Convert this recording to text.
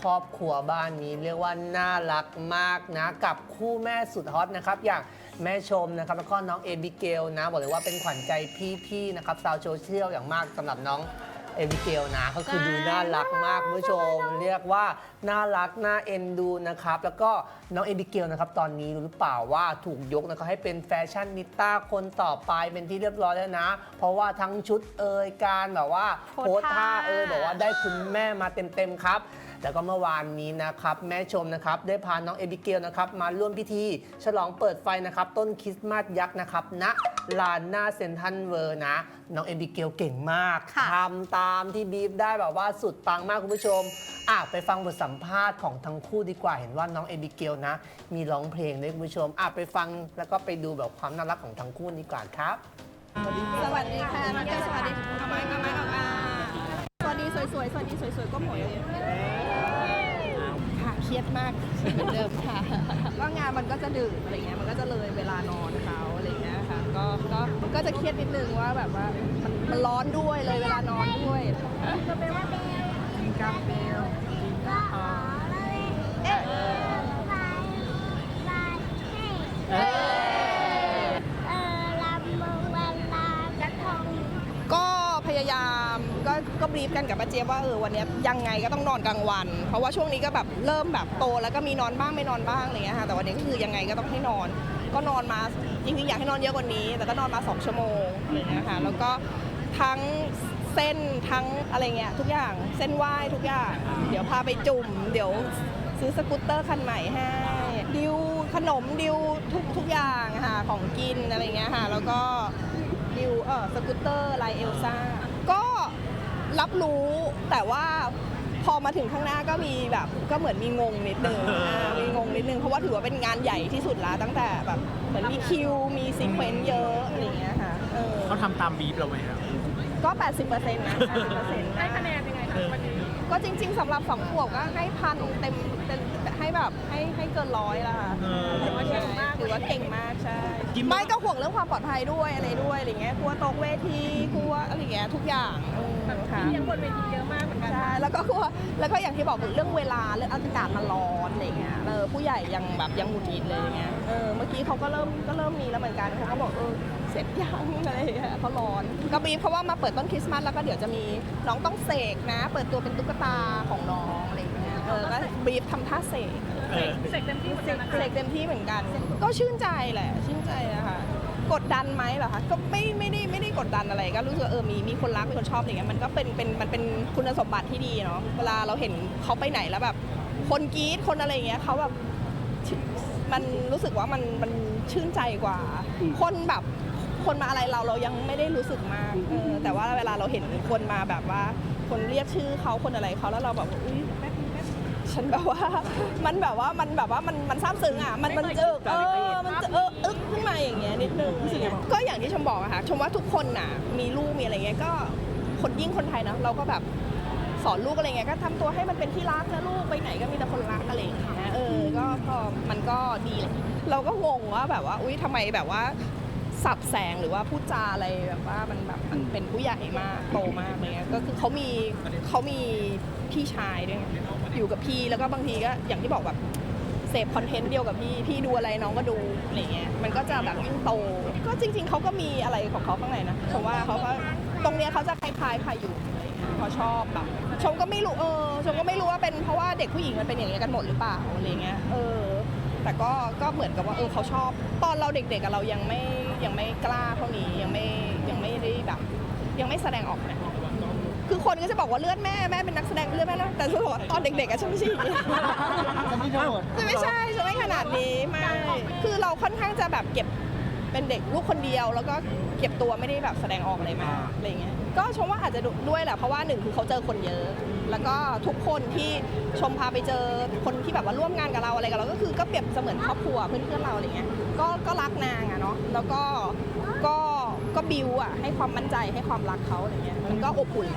ครอบครัวบ้านนี้เรียกว่าน่ารักมากนะกับคู่แม่สุดฮอตนะครับอย่างแม่ชมนะครับแล้วก็น้องเอบิเกลนะบอกเลยว่าเป็นขวัญใจพี่ๆนะครับชาวโซเชียลอย่างมากสำหรับน้องเอบิเกลนะก็คือดูน่ารักมากคุณผู้ชม เรียกว่าน่ารักน่าเอ็นดูนะครับแล้วก็น้องเอบิเกลนะครับตอนนี้รู้หรือเปล่าว่าถูกยกนะครับให้เป็นแฟชั่นนิต้าคนต่อไปเป็นที่เรียบร้อยแล้วนะ เพราะว่าทั้งชุดเอยการแบบว่าโพสท่าท่าเอยบอกว่าได้คุณแม่มาเต็มๆครับ แล้วก็เมื่อวานนี้นะครับแม่ชมนะครับได้พาน้องเอบิเกลนะครับมาร่วมพิธี ฉลองเปิดไฟนะครับต้นคริสต์มาสยักษ์นะครับณลานหน้าเซนทรันเวอร์นะ น้องเอบิเกลเก่งมากค่ะทำตามที่บีฟได้แบบว่าสุดปังมากคุณผู้ชมอะไปฟังบทสัมภาษณ์ของทั้งคู่ดีกว่าเห็นว่าน้องเอบิเกลนะ มีร้องเพลงด้วยคุณผู้ชมอะไปฟังแล้วก็ไปดูแบบความน่ารักของทั้งคู่ดีกว่าครับ สวัสดีค่ะน้องแก้วสวัสดีเอาไม้เอาไม้เอามา สวัสดีสวยๆ สวัสดีสวยๆ ก็หมดเลยค่ะเครียดมากเหมือนเดิมค่ะ ก็งานมันก็จะดึกอะไรเงี้ย มันก็จะเลยเวลานอนเขาอะไรเงี้ยค่ะ ก็ ก็ ก็จะเครียดนิดนึงว่าแบบว่ามันมันร้อนด้วยเลยเวลานอนด้วยกินกาแฟกินข้าวเอ๊ะ ก็พยายาม ก็บรีฟกันกับป้าเจี๊ยบว่าเออวันนี้ยังไงก็ต้องนอนกลางวัน เพราะว่าช่วงนี้ก็แบบเริ่มแบบโตแล้วก็มีนอนบ้างไม่นอนบ้างอะไรเงี้ยค่ะแต่วันนี้ก็คือยังไงก็ต้องให้นอน ก็นอนมาจริงๆอยากให้นอนเยอะกว่านี้ แต่ก็นอนมา 2 ชั่วโมงอะไรเงี้ยค่ะแล้วก็ทั้งเส้นทั้งอะไรเงี้ยทุกอย่างเส้นไหว้ทุกอย่าง เดี๋ยวพาไปจุ่ม เดี๋ยวซื้อสกูตเตอร์คันใหม่ให้ดิวขนมดิวทุกทุกอย่างค่ะของกินอะไรเงี้ยค่ะแล้วก็ดิวเออสกูตเตอร์ลายเอลซ่า รับรู้แต่ว่าพอมาถึงข้างหน้าก็มีแบบก็เหมือนมีงงนิดนึงอ่ามีงงนิดนึงเพราะว่าถือว่าเป็นงานใหญ่ที่สุดละตั้งแต่แบบเหมือนมีคิวมีซีเควนซ์เยอะอะไรอย่างเงี้ยค่ะเออเขาทำตามบีบเราไหมครับ ก็ 80%นะ80%ให้คะแนนยังไงคะวันนี้ก็จริง ๆสำหรับสองขวบก็ให้พันเต็มเต็มให้แบบให้ให้เกินร้อยละค่ะเออ ถือว่าเก่งมากถือว่าเก่งมากใช่ กินไม่ก็ห่วงเรื่องความปลอดภัยด้วยอะไรด้วยอะไรเงี้ยกลัวตกเวทีกลัวอะไรเงี้ยทุกอย่างค่ะยังบนเวทีเยอะมากเหมือนกันใช่แล้วก็กลัวแล้วก็อย่างที่บอกเรื่องเวลาเรื่องอากาศมันร้อนอะไรเงี้ยเออผู้ใหญ่ยังแบบยังหงุดหงิดเลยอย่างเงี้ยเออเมื่อกี้เขาก็เริ่มก็เริ่มมีแล้วเหมือนกันเขาก็บอกเออเสร็จยังอะไรเงี้ยเขาร้อนก็บีบเพราะว่ามาเปิดต้นคริสต์มาสแล้วก็เดี๋ยวจะมีน้องต้องเสกนะ เปิดตัวเป็นตุ๊กตาของน้องอะไรเงี้ยเออก็บีบทำท่าเสกเออ เสกเต็มที่เหมือนกันเสกเต็มที่เหมือนกัน ก็ชื่นใจแหละ ชื่นใจอะค่ะกดดันไหมเหรอคะก็ไม่ไม่ได้ไม่ได้กดดันอะไรก็รู้สึกเออมีมีคนรักมีคนชอบอย่างเงี้ยมันก็เป็นเป็นมันเป็นคุณสมบัติที่ดีเนาะเวลาเราเห็นเขาไปไหนแล้วแบบ คนกรี๊ดคนอะไรอย่างเงี้ยเขาแบบมันรู้สึกว่ามันมันชื่นใจกว่า คนแบบคนมาอะไรเราเรายังไม่ได้รู้สึกมากเออแต่ว่าเวลาเราเห็นคนมาแบบว่า คนเรียกชื่อเขาคนอะไรเขาแล้วเราแบบอุ้ย ฉันแบบว่ามันแบบว่ามันแบบว่ามันมันซาบซึ้งอะมันมันเจอเออมันจะเอออึ๊กขึ้นมาอย่างเงี้ยนิดนึงก็อย่างที่ชมบอกอะค่ะชมว่าทุกคนน่ะ มีลูกมีอะไรเงี้ยก็คนยิ่งคนไทยนะเราก็แบบสอนลูกอะไรเงี้ยก็ทำตัวให้มันเป็นที่รักนะลูกไปไหนก็มีแต่คนรักอะไรอย่างเงี้ยเออก็ก็มันก็ดีเลยเราก็งงว่าแบบว่าอุ้ยทำไมแบบว่า สับแสงหรือว่าพูดจาอะไรแบบว่ามันแบบมันเป็นผู้ใหญ่มากโตมากอะไรเงี้ยก็คือเขามีเขามีพี่ชายด้วยไงอยู่กับพี่แล้วก็บางทีก็อย่างที่บอกแบบเสพคอนเทนต์เดียวกับพี่พี่ดูอะไรน้องก็ดูอะไรเงี้ยมันก็จะแบบยิ่งโต ก็จริง ๆเขาก็มีอะไรของเขาข้างในนะชมว่าเขาก็ตรงเนี้ยเขาจะคล้ายๆพายอะไรเขาชอบแบบชมก็ไม่รู้เออชมก็ไม่รู้ว่าเป็นเพราะว่าเด็กผู้หญิงมันเป็นอย่างเงี้ยกันหมดหรือเปล่าอะไรเงี้ยเออ แต่ก็ก็เหมือนกับว่าเออเขาชอบ ตอนเราเด็กๆเรายังไม่ ยังไม่กล้าเท่านี้ยังไม่ยังไม่ได้แบบ ยังไม่แสดงออกนะคือคนก็จะบอกว่าเลือดแม่แม่เป็นนักแสดงเลือดแม่นะแต่ฉันบอกว่าตอนเด็กๆอะฉันไม่ใช่อย่างนี้ฉันไม่ทั้งหมดจะไม่ใช่จะไม่ขนาดนี้ไม่คือเราค่อนข้างจะแบบเก็บ เป็นเด็กลูกคนเดียว แล้วก็เก็บตัวไม่ได้แบบแสดงออกอะไรมาอะไรเงี้ยก็ชมว่าอาจจะด้วยแหละเพราะว่าหนึ่งคือเขาเจอคนเยอะ แล้วก็ทุกคนที่ชมพาไปเจอคนที่แบบว่าร่วมงานกับเราอะไรกับเราก็คือก็เปรียบเสมือนครอบครัวเพื่อนๆเราอะไรเงี้ยก็ก็รักนางอะเนาะแล้วก็ก็ก็บิวอะให้ความมั่นใจให้ความรักเขาอะไรเงี้ยมันก็อบอุ่น